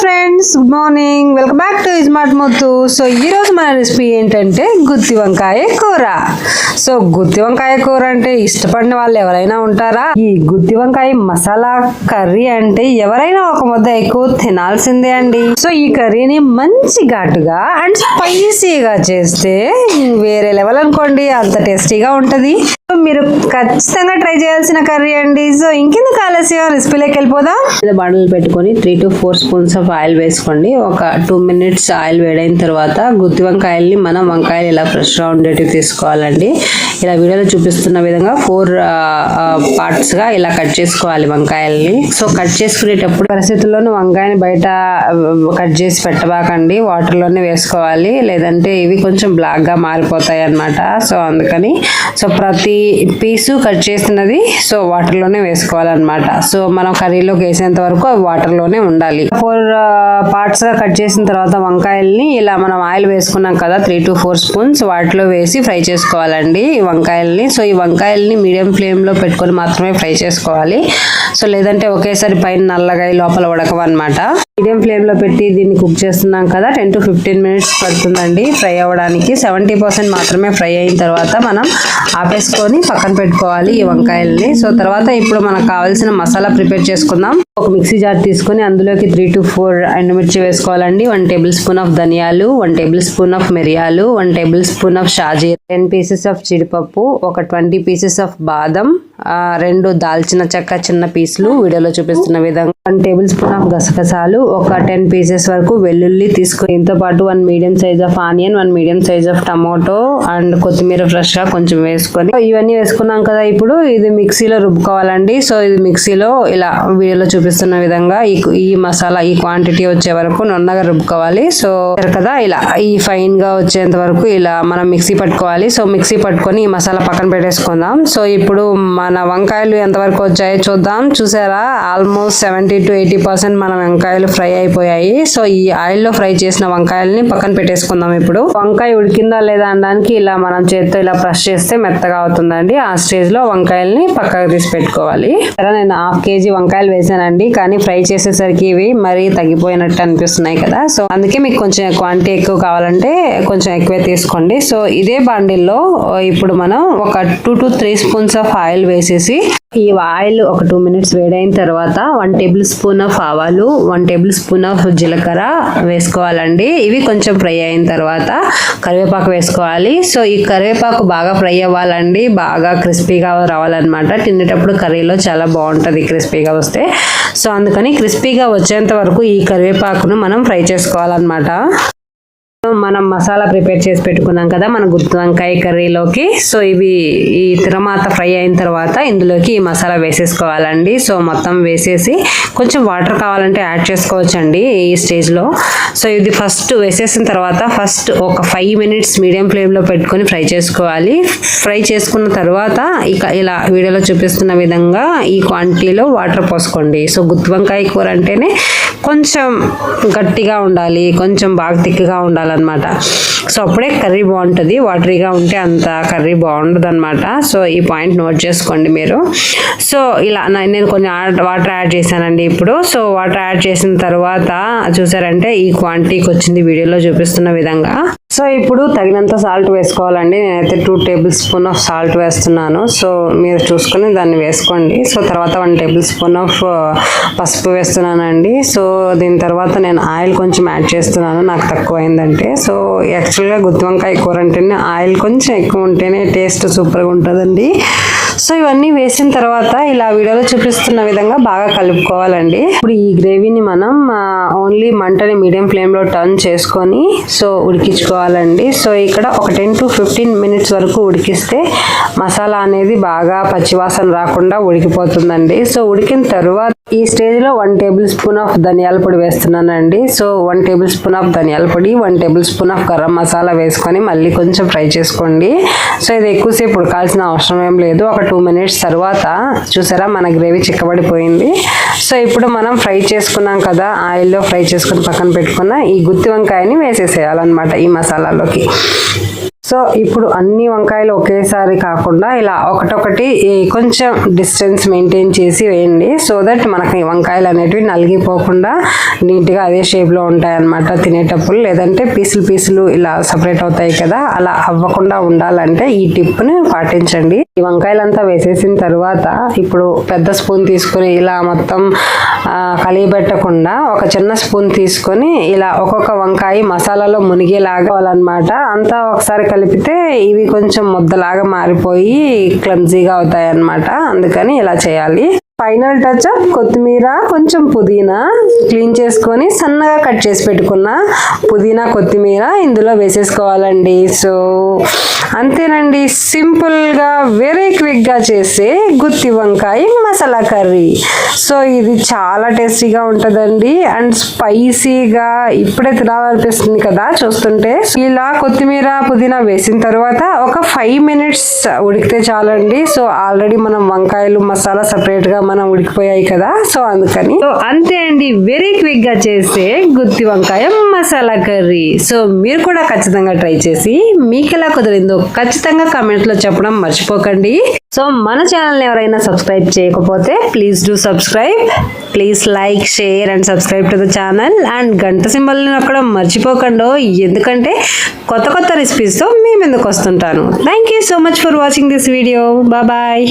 Friends good morning. Welcome back to iSmart Muthu so ఈ రోజు మన రెసిపీ ఏంటంటే గుత్తి వంకాయ కూర. సో గుత్తి వంకాయ కూర అంటే ఇష్టపడిన వాళ్ళు ఎవరైనా ఉంటారా? ఈ గుత్తి వంకాయ మసాలా కర్రీ అంటే ఎవరైనా ఒక ముద్ద ఎక్కువ తినాల్సిందే అండి. సో ఈ కర్రీని మంచి ఘాటుగా అండ్ స్పైసీగా చేస్తే వేరే లెవెల్ అనుకోండి అంత టేస్టీగా ఉంటుంది. సో మీరు ఖచ్చితంగా ట్రై చేయాల్సిన కర్రీ అండి. సో ఇంకెందుకు ఆలస్యం? రెసిపీలోకి వెళ్ళిపోదాం. బండలు పెట్టుకొని three to four spoons of oil వేసుకోండి. ఒక టూ మినిట్స్ ఆయిల్ వేడైన తర్వాత గుత్తి వంకాయల్ని మనం వంకాయలు ఇలా ఫ్రెష్గా ఉండేటివి తీసుకోవాలండి. ఇలా వీడియోలో చూపిస్తున్న విధంగా ఫోర్ పార్ట్స్గా ఇలా కట్ చేసుకోవాలి వంకాయల్ని. సో కట్ చేసుకునేటప్పుడు పరిస్థితుల్లోనూ వంకాయని బయట కట్ చేసి పెట్టబాకండి. వాటర్లోనే వేసుకోవాలి. లేదంటే ఇవి కొంచెం బ్లాక్గా మారిపోతాయి అన్నమాట. సో అందుకని సో ప్రతి పీసు కట్ చేసినది సో వాటర్లోనే వేసుకోవాలన్నమాట. సో మనం కర్రీలోకి వేసేంత వరకు అవి వాటర్లోనే ఉండాలి. ఫోర్ పార్ట్స్గా కట్ చేసిన తర్వాత వంకాయల్ని ఇలా మనం ఆయిల్ వేసుకున్నాం కదా త్రీ టు ఫోర్ స్పూన్స్ వాటిలో వేసి ఫ్రై చేసుకోవాలండి ఈ వంకాయల్ని. సో ఈ వంకాయల్ని మీడియం ఫ్లేమ్లో పెట్టుకొని మాత్రమే ఫ్రై చేసుకోవాలి. సో లేదంటే ఒకేసారి పైన నల్లగా లోపల ఉడకవన్నమాట. మీడియం ఫ్లేమ్లో పెట్టి దీన్ని కుక్ చేస్తున్నాం కదా టెన్ టు ఫిఫ్టీన్ మినిట్స్ పడుతుందండి ఫ్రై అవ్వడానికి. సెవెంటీ పర్సెంట్ మాత్రమే ఫ్రై అయిన తర్వాత మనం ఆపేసుకొని పక్కన పెట్టుకోవాలి ఈ వంకాయల్ని. సో తర్వాత ఇప్పుడు మనకు కావాల్సిన మసాలా ప్రిపేర్ చేసుకుందాం. ఒక మిక్సీ జార్ తీసుకొని అందులోకి త్రీ టు ఫోర్ ఎండుమిర్చి వేసుకోవాలండి. వన్ టేబుల్ స్పూన్ ఆఫ్ ధనియాలు వన్ టేబుల్ స్పూన్ ఆఫ్ మిరియాలు వన్ టేబుల్ స్పూన్ ఆఫ్ షాజీ టెన్ పీసెస్ ఆఫ్ జీడిపప్పు ఒక ట్వంటీ పీసెస్ ఆఫ్ బాదం రెండు దాల్చిన చెక్క చిన్న పీసులు వీడియోలో చూపిస్తున్న విధంగా వన్ టేబుల్ స్పూన్ ఆఫ్ గసగసాలు ఒక టెన్ పీసెస్ వరకు వెల్లుల్లి తీసుకుని దీంతో పాటు one medium size of onion one medium size of tomato and కొత్తిమీర ఫ్రెష్గా కొంచెం వేసుకొని ఇవన్నీ వేసుకున్నాం కదా ఇప్పుడు ఇది మిక్సీలో రుబ్బుకోవాలండి. సో ఇది మిక్సీలో ఇలా వీడియోలో చూపిస్తున్న విధంగా ఈ ఈ మసాలా ఈ క్వాంటిటీ వచ్చే వరకు నున్నగా రుబ్బుకోవాలి. సో కదా ఇలా ఈ ఫైన్గా వచ్చేంత వరకు ఇలా మనం మిక్సీ పట్టుకోవాలి. సో మిక్సీ పట్టుకొని ఈ మసాలా పక్కన పెట్టేసుకుందాం. సో ఇప్పుడు మన వంకాయలు ఎంతవరకు వచ్చాయో చూద్దాం. చూసారా? Almost seventy to eighty percent మన వంకాయలు ఫ్రై అయిపోయాయి. సో ఈ ఆయిల్లో ఫ్రై చేసిన వంకాయల్ని పక్కన పెట్టేసుకుందాం ఇప్పుడు. వంకాయ ఉడికిందా లేదా అనడానికి ఇలా మనం చేతితో ఇలా ప్రెస్ చేస్తే మెత్తగా అవుతుందండి. ఆ స్టేజ్లో వంకాయల్ని పక్కకు తీసి పెట్టుకోవాలి. సరే నేను హాఫ్ కేజీ వంకాయలు వేసానండి. కానీ ఫ్రై చేసేసరికి ఇవి మరీ తగ్గిపోయినట్టు అనిపిస్తున్నాయి కదా. సో అందుకే మీకు కొంచెం క్వాంటిటీ ఎక్కువ కావాలంటే కొంచెం ఎక్కువే తీసుకోండి. సో ఇదే బాండిల్లో ఇప్పుడు మనం ఒక two to three spoons of oil వేసేసి ఈ ఆయిల్ ఒక టూ మినిట్స్ వేడైన తర్వాత వన్ టేబుల్ స్పూన్ ఆఫ్ ఆవాలు వన్ టేబుల్ స్పూన్ ఆఫ్ జీలకర్ర వేసుకోవాలండి. ఇవి కొంచెం ఫ్రై అయిన తర్వాత కరివేపాకు వేసుకోవాలి. సో ఈ కరివేపాకు బాగా ఫ్రై అవ్వాలండి. బాగా క్రిస్పీగా రావాలన్నమాట. తినేటప్పుడు కర్రీలో చాలా బాగుంటుంది క్రిస్పీగా వస్తే. సో అందుకని క్రిస్పీగా వచ్చేంత వరకు ఈ కరివేపాకును మనం ఫ్రై చేసుకోవాలన్నమాట. మనం మసాలా ప్రిపేర్ చేసి పెట్టుకున్నాం కదా మన గుత్తి వంకాయ కర్రీలోకి. సో ఇవి ఈ తిరమాత ఫ్రై అయిన తర్వాత ఇందులోకి ఈ మసాలా వేసేసుకోవాలండి. సో మొత్తం వేసేసి కొంచెం వాటర్ కావాలంటే యాడ్ చేసుకోవచ్చండి ఈ స్టేజ్లో. సో ఇది ఫస్ట్ వేసేసిన తర్వాత ఫస్ట్ ఒక ఫైవ్ మినిట్స్ మీడియం ఫ్లేమ్లో పెట్టుకొని ఫ్రై చేసుకోవాలి. ఫ్రై చేసుకున్న తర్వాత ఇక ఇలా వీడియోలో చూపిస్తున్న విధంగా ఈ క్వాంటిటీలో వాటర్ పోసుకోండి. సో గుత్తి వంకాయ కూర అంటేనే కొంచెం గట్టిగా ఉండాలి కొంచెం బాగా తిక్కుగా ఉండాలన్నమాట. సో అప్పుడే కర్రీ బాగుంటుంది. వాటరీగా ఉంటే అంత కర్రీ బాగుండదు అనమాట సో ఈ పాయింట్ నోట్ చేసుకోండి మీరు. సో ఇలా నేను కొన్ని వాటర్ యాడ్ చేశానండి ఇప్పుడు. సో వాటర్ యాడ్ చేసిన తర్వాత చూసారంటే ఈ క్వాంటిటీకి వచ్చింది వీడియోలో చూపిస్తున్న విధంగా. సో ఇప్పుడు తగినంత సాల్ట్ వేసుకోవాలండి. నేనైతే two table spoon of salt వేస్తున్నాను. సో మీరు చూసుకొని దాన్ని వేసుకోండి. సో తర్వాత వన్ టేబుల్ స్పూన్ ఆఫ్ పసుపు వేస్తున్నానండి. సో దీని తర్వాత నేను ఆయిల్ కొంచెం యాడ్ చేస్తున్నాను. నాకు తక్కువ అయిందంటే సో యాక్చువల్గా గుత్తి వంకాయ కూర అంటేనే ఆయిల్ కొంచెం ఎక్కువ ఉంటేనే టేస్ట్ సూపర్గా ఉంటుందండి. సో ఇవన్నీ వేసిన తర్వాత ఇలా వీడియోలో చూపిస్తున్న విధంగా బాగా కలుపుకోవాలండి. ఇప్పుడు ఈ గ్రేవీని మనం ఓన్లీ మంటని మీడియం ఫ్లేమ్లో టర్న్ చేసుకొని సో ఉడికించుకోవాలండి. సో ఇక్కడ ఒక టెన్ టు ఫిఫ్టీన్ మినిట్స్ వరకు ఉడికిస్తే మసాలా అనేది బాగా పచ్చివాసన రాకుండా ఉడికిపోతుందండి. సో ఉడికిన తర్వాత ఈ స్టేజ్లో వన్ టేబుల్ స్పూన్ ఆఫ్ ధనియాల పొడి వేస్తున్నానండి. So one table spoon of ధనియాల పొడి one table spoon of garam masala వేసుకొని మళ్ళీ కొంచెం ఫ్రై చేసుకోండి. సో ఇది ఎక్కువసేపు ఉడకాల్సిన అవసరం ఏం లేదు. ఒక టూ మినిట్స్ తర్వాత చూసారా మన గ్రేవీ చిక్కబడిపోయింది. సో ఇప్పుడు మనం ఫ్రై చేసుకున్నాం కదా ఆయిల్లో ఫ్రై చేసుకుని పక్కన పెట్టుకున్న ఈ గుత్తి వంకాయని వేసేసేయాలన్నమాట ఈ మసాలాలోకి. సో ఇప్పుడు అన్ని వంకాయలు ఒకేసారి కాకుండా ఇలా ఒకటొకటి కొంచెం డిస్టెన్స్ మెయింటైన్ చేసి వేయండి. సో దట్ మనకి వంకాయలు అనేటివి నలిగిపోకుండా నీట్గా అదే షేప్లో ఉంటాయన్నమాట తినేటప్పుడు. లేదంటే పీసులు పీసులు ఇలా సపరేట్ అవుతాయి కదా అలా అవ్వకుండా ఉండాలంటే ఈ టిప్ని పాటించండి. ఈ వంకాయలంతా వేసేసిన తర్వాత ఇప్పుడు పెద్ద స్పూన్ తీసుకొని ఇలా మొత్తం కలియబెట్టకుండా ఒక చిన్న స్పూన్ తీసుకొని ఇలా ఒక్కొక్క వంకాయ మసాలాలో మునిగేలాగాలన్నమాట అంతా ఒకసారి కలిపితే ఇవి కొంచెం ముద్దలాగా మారిపోయి క్లమ్జీగా అవుతాయి అన్నమాట అందుకని ఇలా చేయాలి. ఫైనల్ టచ్ కొత్తిమీర కొంచెం పుదీనా క్లీన్ చేసుకొని సన్నగా కట్ చేసి పెట్టుకున్న పుదీనా కొత్తిమీర ఇందులో వేసేసుకోవాలండి. సో అంతేనండి. సింపుల్గా వెరీ క్విక్గా చేసే గుత్తి వంకాయ మసాలా కర్రీ. సో ఇది చాలా టేస్టీగా ఉంటుందండి. అండ్ స్పైసీగా ఇప్పుడే తినాలనిపిస్తుంది కదా చూస్తుంటే. ఇలా కొత్తిమీర పుదీనా వేసిన తర్వాత ఒక ఫైవ్ మినిట్స్ ఉడికితే చాలండి. సో ఆల్రెడీ మనం వంకాయలు మసాలా సపరేట్గా మనం ఉడికిపోయాయి కదా. సో అందుకని. సో అంతే అండి. వెరీ క్విక్గా చేసే గుత్తి వంకాయ మసాలా కర్రీ. సో మీరు కూడా ఖచ్చితంగా ట్రై చేసి మీకు ఎలా కుదిరిందో ఖచ్చితంగా comment లో చెప్పడం మర్చిపోకండి. సో మన ఛానల్ ఎవరైనా సబ్స్క్రైబ్ చేయకపోతే please do subscribe. Please like share and subscribe to the channel. And గంట సింబల్ని నొక్కడం మర్చిపోకండి. ఎందుకంటే కొత్త కొత్త రెసిపీస్తో మీ ముందుకు వస్తుంటాను. Thank you so much for watching this video bye